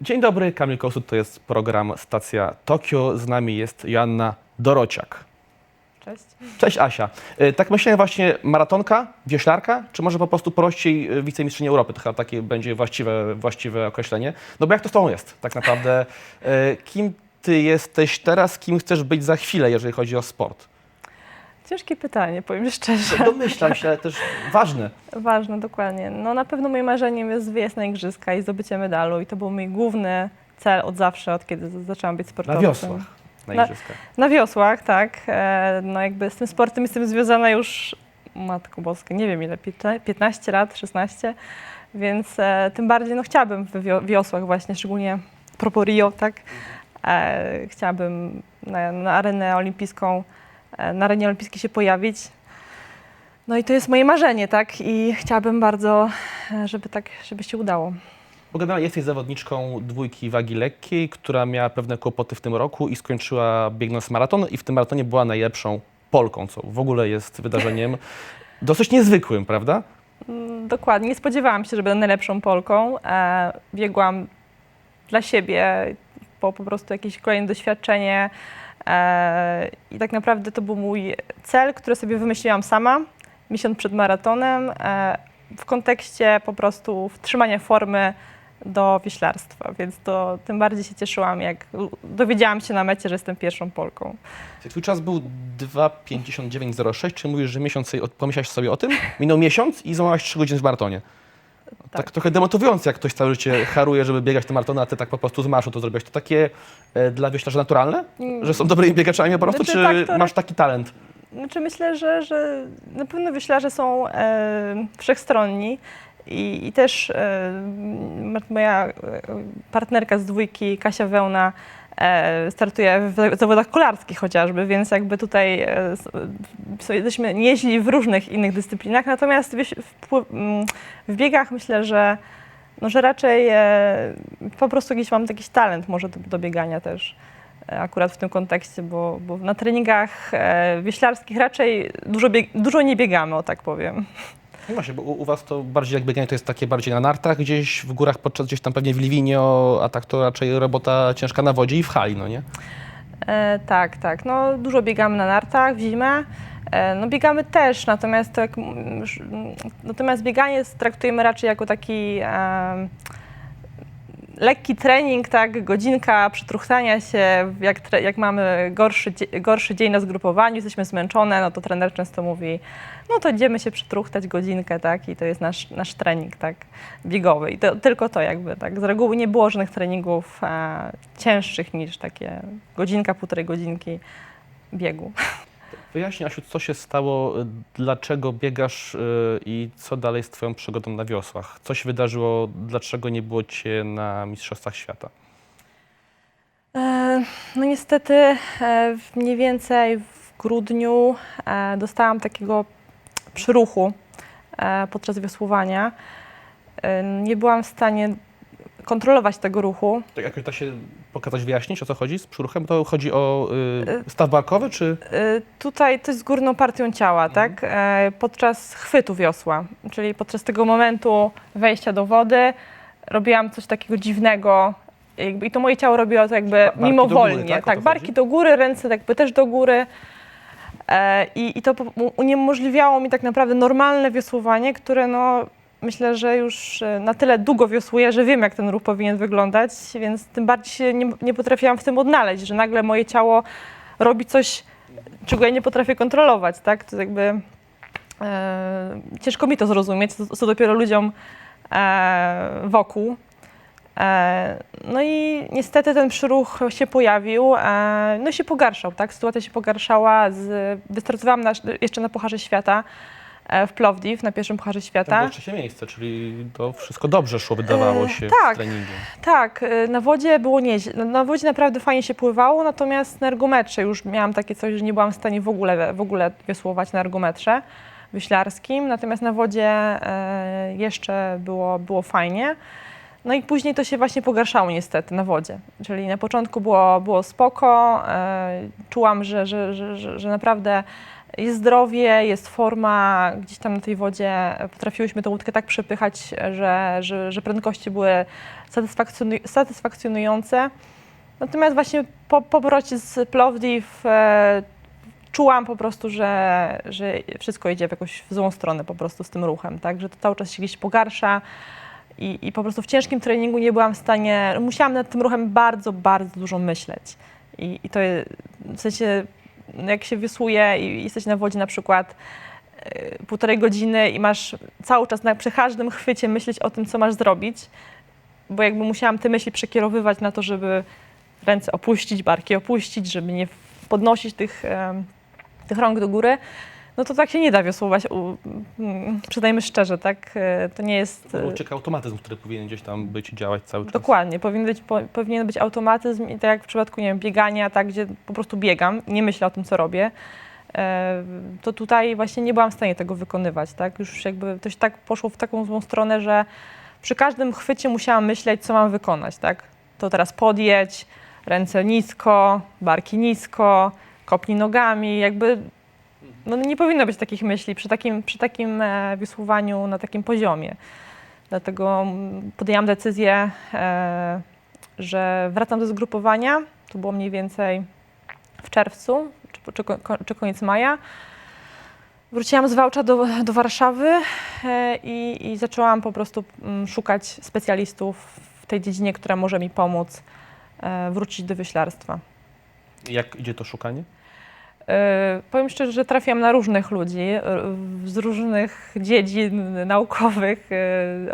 Dzień dobry, Kamil Kosut, to jest program Stacja Tokio. Z nami jest Joanna Dorociak. Cześć. Cześć Asia. E, Tak myślałem właśnie maratonka, wioślarka, czy może po prostu prościej e, wicemistrzyni Europy? To chyba takie będzie właściwe, właściwe określenie. No bo jak to z tobą jest tak naprawdę? E, Kim ty jesteś teraz, kim chcesz być za chwilę, jeżeli chodzi o sport? Ciężkie pytanie, powiem szczerze. Domyślam się, ale też ważne. Ważne, dokładnie. No na pewno moim marzeniem jest wyjazd na igrzyska i zdobycie medalu i to był mój główny cel od zawsze, od kiedy zaczęłam być Na sportowcem. wiosłach, na Na- igrzyskach. Na wiosłach, tak. E, No jakby z tym sportem jestem związana już, Matko Boska, nie wiem ile, piętna- 15 lat, 16, więc e, tym bardziej no chciałabym w wio- wiosłach właśnie, szczególnie propos Rio, tak. E, chciałabym na, na arenę olimpijską, na arenie olimpijskiej się pojawić. No i to jest moje marzenie, tak, i chciałabym bardzo, e, żeby tak, żeby się udało. Bo generalnie jesteś zawodniczką dwójki wagi lekkiej, która miała pewne kłopoty w tym roku i skończyła biegnąc maraton i w tym maratonie była najlepszą Polką, co w ogóle jest wydarzeniem dosyć niezwykłym, prawda? Mm, Dokładnie. Nie spodziewałam się, że będę najlepszą Polką. E, biegłam dla siebie, po po prostu jakieś kolejne doświadczenie. E, I tak naprawdę to był mój cel, który sobie wymyśliłam sama miesiąc przed maratonem e, w kontekście po prostu trzymania formy do wieślarstwa. Więc to tym bardziej się cieszyłam, jak dowiedziałam się na mecie, że jestem pierwszą Polką. Twój czas był 2.59.06, czy mówisz, że miesiąc sobie, pomyślałaś sobie o tym? Minął miesiąc i złamałaś 3 godziny w maratonie. Tak. Tak. trochę demotywujące, jak ktoś całe życie haruje, żeby biegać te maratony, a ty tak po prostu z marszu to zrobiłeś. To takie e, dla wioślarzy naturalne? Że są dobrymi biegaczami po prostu, Znaczy, czy tak, to- masz taki talent? Znaczy myślę, że, że na pewno wyślarze są e, wszechstronni i, i też e, moja e, partnerka z dwójki, Kasia Wełna, startuje w zawodach kolarskich chociażby, więc jakby tutaj e, jesteśmy nieźli w różnych innych dyscyplinach, natomiast w, biegach myślę, że, no, że raczej e, po prostu gdzieś mam jakiś talent może do, biegania też e, akurat w tym kontekście, bo, bo na treningach e, wieślarskich raczej dużo, dużo nie biegamy, o tak powiem. No właśnie, bo u, u was to bardziej jak bieganie to jest takie bardziej na nartach, gdzieś w górach, podczas gdzieś tam pewnie w Liwinio, a tak to raczej robota ciężka na wodzie i w hali, no nie? E, tak, tak. No, dużo biegamy na nartach w zimę. E, no, biegamy też, natomiast, mm, natomiast bieganie traktujemy raczej jako taki em, lekki trening, tak, godzinka przytruchtania się, jak, jak mamy gorszy, gorszy dzień na zgrupowaniu, jesteśmy zmęczone, no to trener często mówi, no to idziemy się przytruchtać godzinkę, tak, i to jest nasz, nasz trening, tak, biegowy. I to, tylko to jakby, tak. Z reguły nie było żadnych treningów e, cięższych niż takie godzinka, półtorej godzinki biegu. Wyjaśnij, Asiu, co się stało, dlaczego biegasz y, i co dalej z twoją przygodą na wiosłach? Co się wydarzyło, dlaczego nie było cię na Mistrzostwach Świata? E, No niestety e, mniej więcej w grudniu e, dostałam takiego przyruchu podczas wiosłowania. Nie byłam w stanie kontrolować tego ruchu. To jakoś da się pokazać, wyjaśnić, o co chodzi z przyruchem? To chodzi o Y- y, staw barkowy, czy... E, Tutaj to jest z górną partią ciała, tak? E, Podczas chwytu wiosła, czyli podczas tego momentu wejścia do wody robiłam coś takiego dziwnego. Jakby, I to moje ciało robiło to jakby barki mimowolnie. góry, tak? Tak, barki chodzi? do góry, ręce jakby też do góry. E, I, I to uniemożliwiało mi tak naprawdę normalne wiosłowanie, które no, myślę, że już e, na tyle długo wiosłuję, że wiem, jak ten ruch powinien wyglądać, więc tym bardziej się nie, nie potrafiłam w tym odnaleźć, że nagle moje ciało robi coś, czego ja nie potrafię kontrolować, tak? To jakby e, ciężko mi to zrozumieć, co, dopiero ludziom e, wokół. E, no i niestety ten przyruch się pojawił, e, no i się pogarszał, tak? Sytuacja się pogarszała. Z, na, jeszcze na Pucharze Świata w Plovdiv, na pierwszym Pucharze To Świata. było trzecie miejsce, czyli to wszystko dobrze szło, wydawało E, się, tak. z treningiem. Tak, y, na wodzie było nieźle. No, Na wodzie naprawdę fajnie się pływało, natomiast na ergometrze już miałam takie coś, że nie byłam w stanie w ogóle, w ogóle wiosłować na ergometrze wyślarskim, natomiast na wodzie e, jeszcze było, było fajnie. No i później to się właśnie pogarszało niestety na wodzie. Czyli na początku było, było spoko, e, czułam, że, że, że, że naprawdę jest zdrowie, jest forma, gdzieś tam na tej wodzie potrafiłyśmy tę łódkę tak przepychać, że, że, że prędkości były satysfakcjonuj- satysfakcjonujące. Natomiast właśnie po po powrocie z Plovdiv e, czułam po prostu, że, że wszystko idzie w jakąś w złą stronę po prostu z tym ruchem, tak? Że to cały czas się gdzieś pogarsza i, i po prostu w ciężkim treningu nie byłam w stanie, musiałam nad tym ruchem bardzo, bardzo dużo myśleć. I, i to w sensie, jak się wiosłuje i jesteś na wodzie na przykład e, półtorej godziny i masz cały czas na, przy każdym chwycie myśleć o tym, co masz zrobić, bo jakby musiałam te myśli przekierowywać na to, żeby ręce opuścić, barki opuścić, żeby nie podnosić tych, tych rąk do góry, no to tak się nie da wiosłować, u- mm, przyznajmy szczerze, tak? E, To nie jest... e, Ucieka automatyzm, który powinien gdzieś tam być i działać cały czas. Dokładnie, powinien być, po, powinien być automatyzm i tak jak w przypadku nie wiem, biegania, tak, gdzie po prostu biegam, nie myślę o tym, co robię, e, to tutaj właśnie nie byłam w stanie tego wykonywać, tak? Już jakby to się tak poszło w taką złą stronę, że przy każdym chwycie musiałam myśleć, co mam wykonać, tak? To teraz podjedź, ręce nisko, barki nisko, kopnij nogami, jakby no nie powinno być takich myśli przy takim, przy takim e, wiosłowaniu na takim poziomie. Dlatego mm, podjęłam decyzję, e, że wracam do zgrupowania. To było mniej więcej w czerwcu czy, czy, czy koniec maja. Wróciłam z Wałcza do, do Warszawy e, i, i zaczęłam po prostu mm, szukać specjalistów w tej dziedzinie, która może mi pomóc wrócić do wyślarstwa. Jak idzie to szukanie? E, Powiem szczerze, że trafiam na różnych ludzi e, z różnych dziedzin naukowych,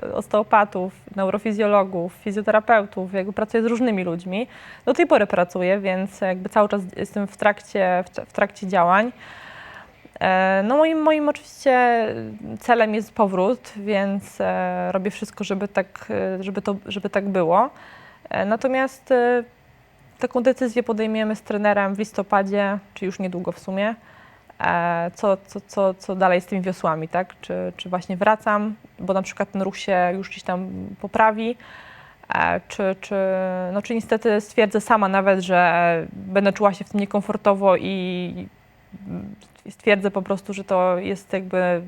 e, osteopatów, neurofizjologów, fizjoterapeutów, jakby pracuję z różnymi ludźmi. Do tej pory pracuję, więc jakby cały czas jestem w trakcie, w, trakcie działań. No moim, moim oczywiście celem jest powrót, więc robię wszystko, żeby tak, żeby to, żeby tak było. Natomiast taką decyzję podejmiemy z trenerem w listopadzie, czy już niedługo w sumie, e, co, co, co, co dalej z tymi wiosłami, tak? Czy, czy właśnie wracam, bo na przykład ten ruch się już gdzieś tam poprawi, e, czy, czy, no, czy niestety stwierdzę sama nawet, że będę czuła się w tym niekomfortowo i stwierdzę po prostu, że to jest jakby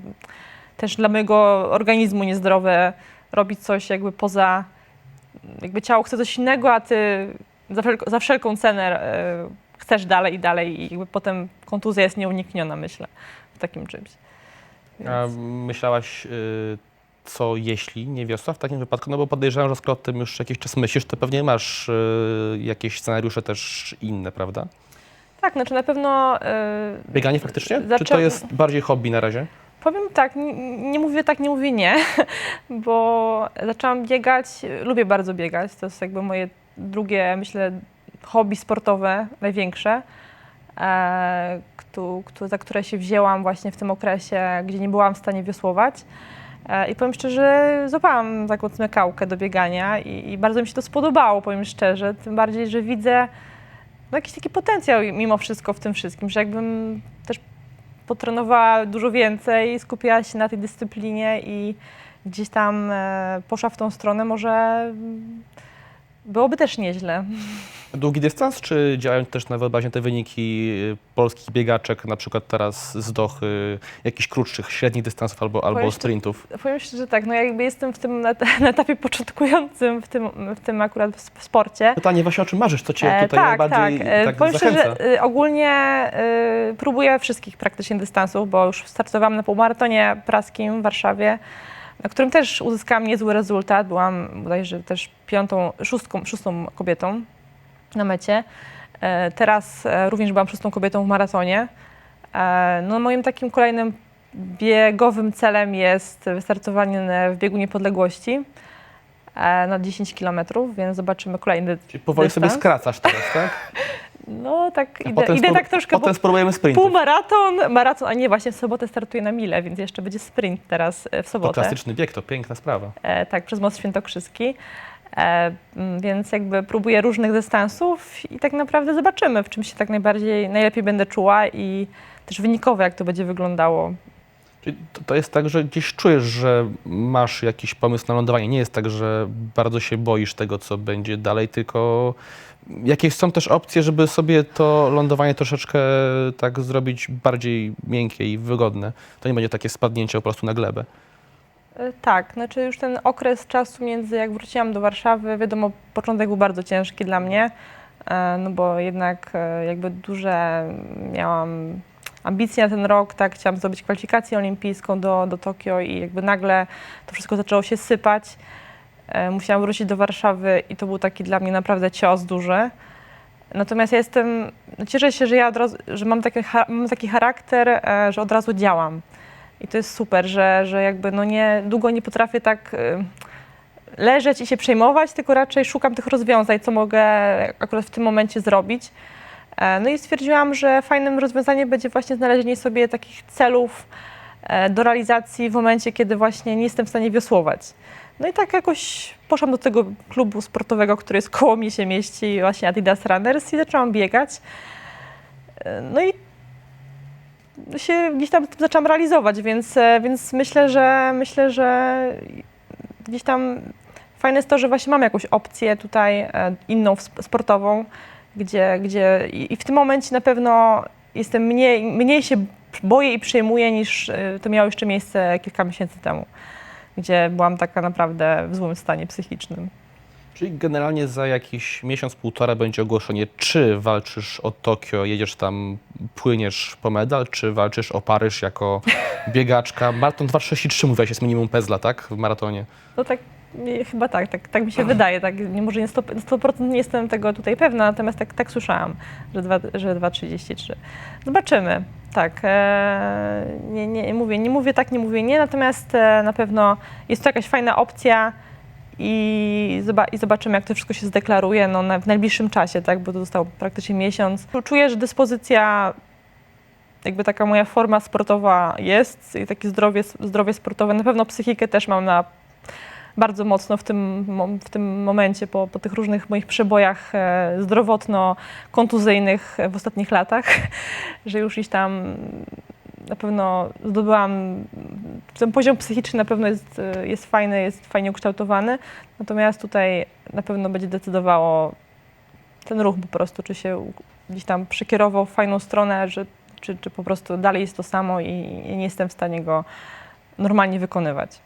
też dla mojego organizmu niezdrowe robić coś jakby poza, jakby ciało chce coś innego, a ty za, wszelko, za wszelką cenę e, chcesz dalej i dalej i potem kontuzja jest nieunikniona, myślę, w takim czymś. A Więc- myślałaś, y, co jeśli nie wiosła w takim wypadku? No bo podejrzewam, że skoro o tym już jakiś czas myślisz, to pewnie masz y, jakieś scenariusze też inne, prawda? Tak, znaczy na pewno... e, Bieganie faktycznie? Czy to Zaczę- jest bardziej hobby na razie? Powiem tak, nie, nie mówię tak, nie mówię nie, bo zaczęłam biegać, lubię bardzo biegać, to jest jakby moje drugie, myślę, hobby sportowe największe, e, któ- któ- za które się wzięłam właśnie w tym okresie, gdzie nie byłam w stanie wiosłować. E, I powiem szczerze, złapałam taką smykałkę do biegania i, i bardzo mi się to spodobało, powiem szczerze, tym bardziej, że widzę no, jakiś taki potencjał mimo wszystko w tym wszystkim, że jakbym też potrenowała dużo więcej, skupiała się na tej dyscyplinie i gdzieś tam e, poszła w tą stronę, może byłoby też nieźle. Długi dystans, czy działają też na wyobraźnię te wyniki y, polskich biegaczek, na przykład teraz z Dochy, jakichś krótszych, średnich dystansów albo, albo Powiem szczerze- sprintów? Powiem szczerze, że tak, no ja jakby jestem w tym na, na etapie początkującym w tym, w tym akurat w w sporcie. Pytanie właśnie, o czym marzysz? Co cię E, tutaj najbardziej tak. E, tak Powiem zachęca? szczerze, y, ogólnie y, próbuję wszystkich praktycznie dystansów, bo już startowałam na półmaratonie praskim w Warszawie, na którym też uzyskałam niezły rezultat. Byłam bodajże też piątą, szóstką, szóstą kobietą na mecie. E, Teraz e, również byłam szóstą kobietą w maratonie. E, No moim takim kolejnym biegowym celem jest wystartowanie w biegu niepodległości na 10 km, więc zobaczymy kolejny Czyli powoli sobie dystans. skracasz teraz, tak? no tak, idę, idę tak troszkę Potem po spróbujemy sprintów. półmaraton, maraton, a nie, właśnie w sobotę startuję na milę, więc jeszcze będzie sprint teraz e, w To sobotę. klasyczny bieg, to piękna sprawa. E, tak, przez Most Świętokrzyski. E, więc jakby próbuję różnych dystansów i tak naprawdę zobaczymy, w czym się tak najbardziej, najlepiej będę czuła i też wynikowo, jak to będzie wyglądało. Czyli to, jest tak, że gdzieś czujesz, że masz jakiś pomysł na lądowanie. Nie jest tak, że bardzo się boisz tego, co będzie dalej, tylko jakieś są też opcje, żeby sobie to lądowanie troszeczkę tak zrobić bardziej miękkie i wygodne. To nie będzie takie spadnięcie po prostu na glebę. E, Tak, znaczy już ten okres czasu między jak wróciłam do Warszawy, wiadomo, początek był bardzo ciężki dla mnie, e, no bo jednak e, jakby duże miałam ambicje na ten rok, tak, chciałam zrobić kwalifikację olimpijską do, do Tokio i jakby nagle to wszystko zaczęło się sypać. E, Musiałam wrócić do Warszawy i to był taki dla mnie naprawdę cios duży. Natomiast ja jestem, no cieszę się, że ja od razu, że mam taki, mam taki charakter, e, że od razu działam. I to jest super, że, że jakby no nie, długo nie potrafię tak y, leżeć i się przejmować, tylko raczej szukam tych rozwiązań, co mogę akurat w tym momencie zrobić. E, No i stwierdziłam, że fajnym rozwiązaniem będzie właśnie znalezienie sobie takich celów e, do realizacji w momencie, kiedy właśnie nie jestem w stanie wiosłować. No i tak jakoś poszłam do tego klubu sportowego, który jest koło mnie się mieści, właśnie Adidas Runners i zaczęłam biegać. E, No i się gdzieś tam zaczęłam realizować, więc, więc myślę, że myślę, że gdzieś tam fajne jest to, że właśnie mam jakąś opcję tutaj inną sp- sportową, gdzie, gdzie i w tym momencie na pewno jestem mniej, mniej się boję i przejmuję niż e, to miało jeszcze miejsce kilka miesięcy temu, gdzie byłam taka naprawdę w złym stanie psychicznym. Czyli generalnie za jakiś miesiąc, półtora będzie ogłoszenie, czy walczysz o Tokio, jedziesz tam, płyniesz po medal, czy walczysz o Paryż jako biegaczka. Maraton 2.33 mówiłaś, jest minimum pezla, tak? W maratonie. No tak, chyba tak, tak, tak mi się wydaje. Tak, może nie 100%, 100% nie jestem tego tutaj pewna, natomiast tak, tak słyszałam, że, dwa, że 2,33. Zobaczymy. Tak, e, nie, nie, mówię, nie mówię tak, nie mówię nie, natomiast e, na pewno jest to jakaś fajna opcja i, i zobaczymy, jak to wszystko się zdeklaruje no, na, w najbliższym czasie, tak, bo to został praktycznie miesiąc. Czuję, że dyspozycja jakby taka moja forma sportowa jest i takie zdrowie, zdrowie sportowe. Na pewno psychikę też mam na bardzo mocno w tym, w tym momencie po, po tych różnych moich przebojach e, zdrowotno-kontuzyjnych w ostatnich latach, że już iść tam na pewno zdobyłam, ten poziom psychiczny na pewno jest, e, jest fajny, jest fajnie ukształtowany, natomiast tutaj na pewno będzie decydowało ten ruch po prostu, czy się gdzieś tam przekierował w fajną stronę, że, czy, czy po prostu dalej jest to samo i, i nie jestem w stanie go normalnie wykonywać.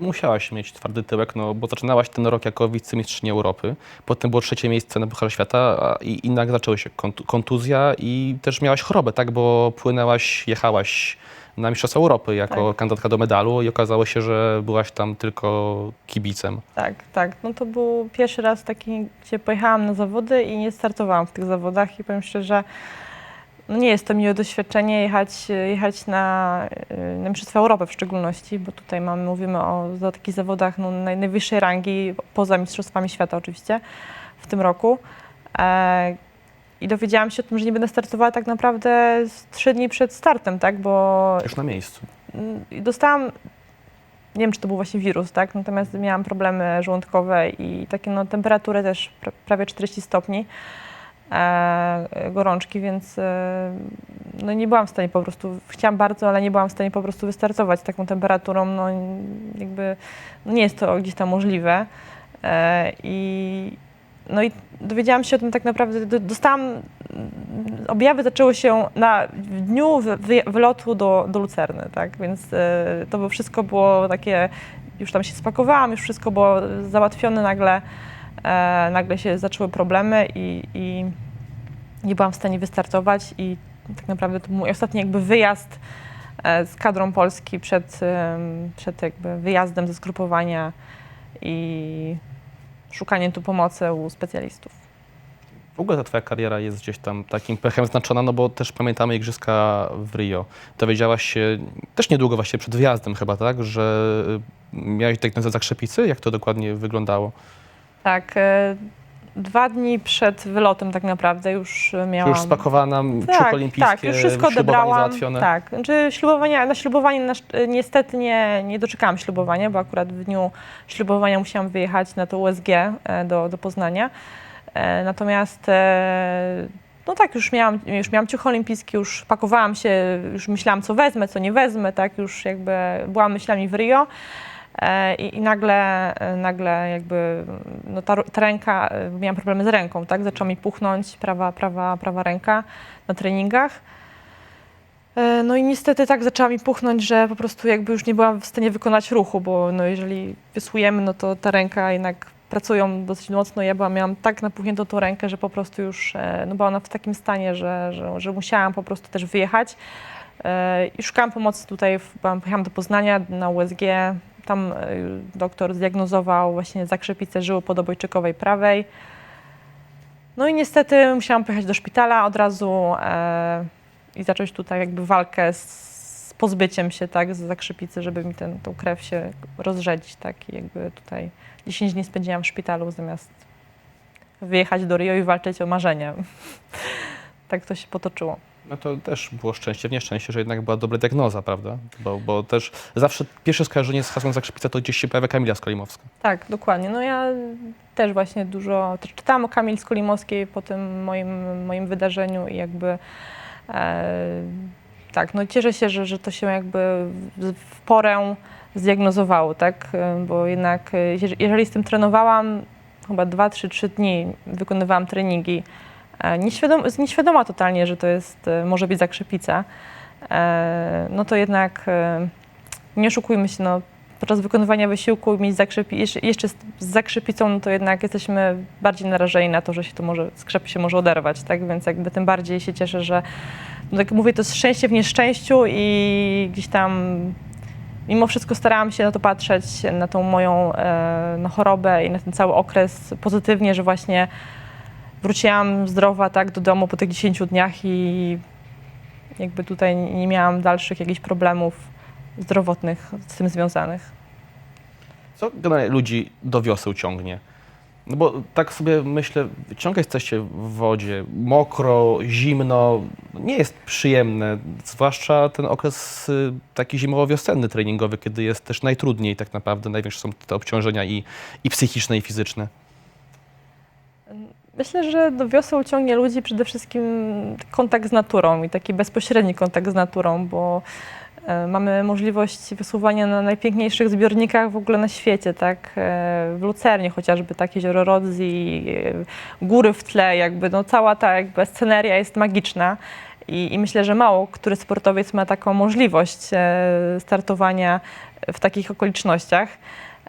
Musiałaś mieć twardy tyłek, no bo zaczynałaś ten rok jako wicemistrzyni Europy, potem było trzecie miejsce na Pucharze Świata i, i nagle zaczęły się kontu- kontuzja i też miałaś chorobę, tak? Bo płynęłaś, jechałaś na Mistrzostwa Europy jako Tak. kandydatka do medalu i okazało się, że byłaś tam tylko kibicem. Tak, tak. No to był pierwszy raz taki, gdzie pojechałam na zawody i nie startowałam w tych zawodach i powiem szczerze, no nie jest to miłe doświadczenie jechać, jechać na, na Mistrzostwa Europy w szczególności, bo tutaj mamy, mówimy o takich zawodach no, naj, najwyższej rangi, poza Mistrzostwami Świata oczywiście w tym roku. E, I dowiedziałam się o tym, że nie będę startowała tak naprawdę z trzy dni przed startem, tak, bo Już na miejscu. Mm, dostałam, nie wiem czy to był właśnie wirus, tak, natomiast miałam problemy żołądkowe i takie no temperatury też pra, prawie 40 stopni gorączki, więc e, no nie byłam w stanie po prostu, chciałam bardzo, ale nie byłam w stanie po prostu wystartować taką temperaturą, no jakby no nie jest to gdzieś tam możliwe. E, i no i dowiedziałam się o tym tak naprawdę, do- dostałam, objawy zaczęły się na dniu wy, wy, wylotu do, do Lucerny, tak, więc e, to wszystko było takie, już tam się spakowałam, już wszystko było załatwione, nagle, e, nagle się zaczęły problemy i, i nie byłam w stanie wystartować i tak naprawdę to był mój ostatni jakby wyjazd e, z kadrą Polski przed, em, przed jakby wyjazdem ze zgrupowania i szukaniem tu pomocy u specjalistów. W ogóle ta twoja kariera jest gdzieś tam takim pechem znaczona, no bo też pamiętamy igrzyska w Rio. Dowiedziałaś się też niedługo właśnie przed wyjazdem chyba, tak, że miałeś diagnozę zakrzepicy? Jak to dokładnie wyglądało? Tak, e, dwa dni przed wylotem tak naprawdę już miałam... już spakowana, tak, ciuch olimpijskie, tak, już wszystko ślubowanie odebrałam. załatwione? Tak, znaczy ślubowania, na ślubowanie na, szcz- niestety nie, nie doczekałam ślubowania, bo akurat w dniu ślubowania musiałam wyjechać na to USG e, do, do Poznania. E, Natomiast e, no tak, już miałam, już miałam ciuch olimpijski, już pakowałam się, już myślałam, co wezmę, co nie wezmę, tak, już jakby byłam myślami w Rio. E, I, I nagle, e, nagle jakby no ta, ta ręka, e, miałam problemy z ręką, tak? Zaczęła mi puchnąć prawa, prawa, prawa ręka na treningach. No i niestety tak zaczęła mi puchnąć, że po prostu jakby już nie byłam w stanie wykonać ruchu, bo no jeżeli wiosłujemy, no to ta ręka jednak pracują dosyć mocno. Ja byłam, miałam tak napuchniętą tą rękę, że po prostu już no była ona w takim stanie, że, że, że musiałam po prostu też wyjechać. I szukałam pomocy tutaj, byłam- pojechałam do Poznania na USG. Tam e, doktor zdiagnozował właśnie zakrzepicę żyły podobojczykowej prawej. No i niestety musiałam pojechać do szpitala od razu e, i zacząć tutaj jakby walkę z, z pozbyciem się tak, z zakrzepicy, żeby mi ten, tą krew się rozrzedzić. Tak, i jakby tutaj 10 dni spędziłam w szpitalu zamiast wyjechać do Rio i walczyć o marzenia. tak to się potoczyło. No to też było szczęście w nieszczęście, że jednak była dobra diagnoza, prawda? Bo, bo też zawsze pierwsze skojarzenie z hasłem zakrzepica to gdzieś się pojawia Kamila Skolimowska. Tak, dokładnie. No ja też właśnie dużo też czytałam o Kamil Skolimowskiej po tym moim, moim wydarzeniu i jakby e, tak, no cieszę się, że, że to się jakby w, porę zdiagnozowało, tak, E, bo jednak e, jeże- jeżeli z tym trenowałam, chyba 2-3 dni wykonywałam treningi, e, nieświadom, nieświadoma totalnie, że to jest, e, może być zakrzepica, e, no to jednak nie oszukujmy się, no podczas wykonywania wysiłku mieć zakrzepi, jeszcze, z, zakrzepicą, no to jednak jesteśmy bardziej narażeni na to, że się to może, skrzep się może oderwać, tak? Więc jakby tym bardziej się cieszę, że, no tak jak mówię, to jest szczęście w nieszczęściu i gdzieś tam mimo wszystko starałam się na to patrzeć, na tą moją e, no, chorobę i na ten cały okres pozytywnie, że właśnie wróciłam zdrowa, tak, do domu po tych 10 dniach i jakby tutaj nie miałam dalszych jakichś problemów zdrowotnych z tym związanych. Co ludzi do wioseł ciągnie? No bo tak sobie myślę, ciągle jesteście w wodzie, mokro, zimno, nie jest przyjemne, zwłaszcza ten okres y, taki zimowo-wiosenny treningowy, kiedy jest też najtrudniej tak naprawdę, największe są te obciążenia i, i psychiczne, i fizyczne. Myślę, że do wioseł ciągnie ludzi przede wszystkim kontakt z naturą i taki bezpośredni kontakt z naturą, bo e, mamy możliwość wysuwania na najpiękniejszych zbiornikach w ogóle na świecie, tak? E, w Lucernie chociażby, tak, jezioro Rodzi, e, góry w tle, jakby no cała ta jakby sceneria jest magiczna. I, I myślę, że mało który sportowiec ma taką możliwość startowania w takich okolicznościach.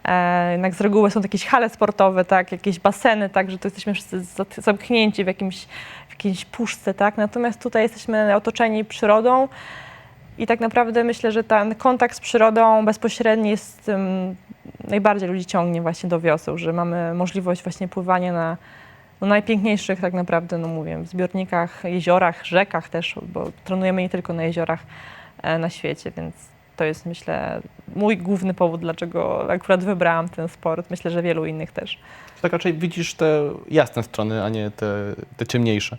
E, jednak z reguły są jakieś hale sportowe, tak, jakieś baseny, tak, że to jesteśmy wszyscy zamknięci w jakimś, w jakiejś puszce, tak. Natomiast tutaj jesteśmy otoczeni przyrodą i tak naprawdę myślę, że ten kontakt z przyrodą bezpośredni jest um, najbardziej ludzi ciągnie właśnie do wioseł, że mamy możliwość właśnie pływania na no, najpiękniejszych tak naprawdę, no mówię, zbiornikach, jeziorach, rzekach też, bo trenujemy nie tylko na jeziorach e, na świecie, więc to jest myślę mój główny powód, dlaczego akurat wybrałam ten sport. Myślę, że wielu innych też. Tak raczej widzisz te jasne strony, a nie te, te ciemniejsze.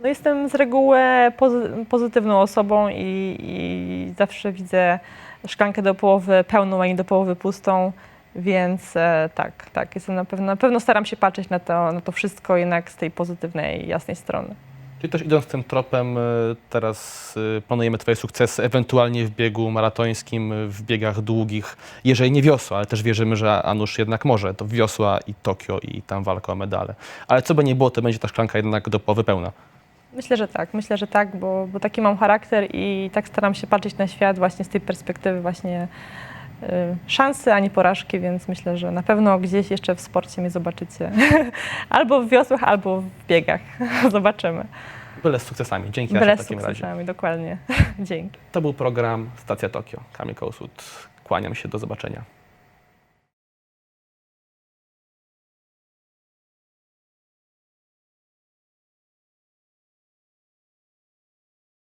No jestem z reguły pozy- pozytywną osobą i, i zawsze widzę szklankę do połowy pełną, a nie do połowy pustą, więc e, tak, tak, jestem na pewno, na pewno staram się patrzeć na to, na to wszystko jednak z tej pozytywnej, jasnej strony. Czyli też idąc tym tropem, y, teraz y, planujemy Twoje sukcesy, ewentualnie w biegu maratońskim, w biegach długich, jeżeli nie wiosła, ale też wierzymy, że Anusz jednak może, to wiosła i Tokio i tam walka o medale. Ale co by nie było, to będzie ta szklanka jednak do połowy pełna. Myślę, że tak, myślę, że tak, bo, bo taki mam charakter i tak staram się patrzeć na świat właśnie z tej perspektywy właśnie szansy, a nie porażki, więc myślę, że na pewno gdzieś jeszcze w sporcie mnie zobaczycie. albo w wiosłach, albo w biegach. Zobaczymy. Byle z sukcesami. Dzięki Byle w z takim razie. sukcesami, dokładnie. Dzięki. To był program Stacja Tokio. Kamil Kołsut. Kłaniam się, do zobaczenia.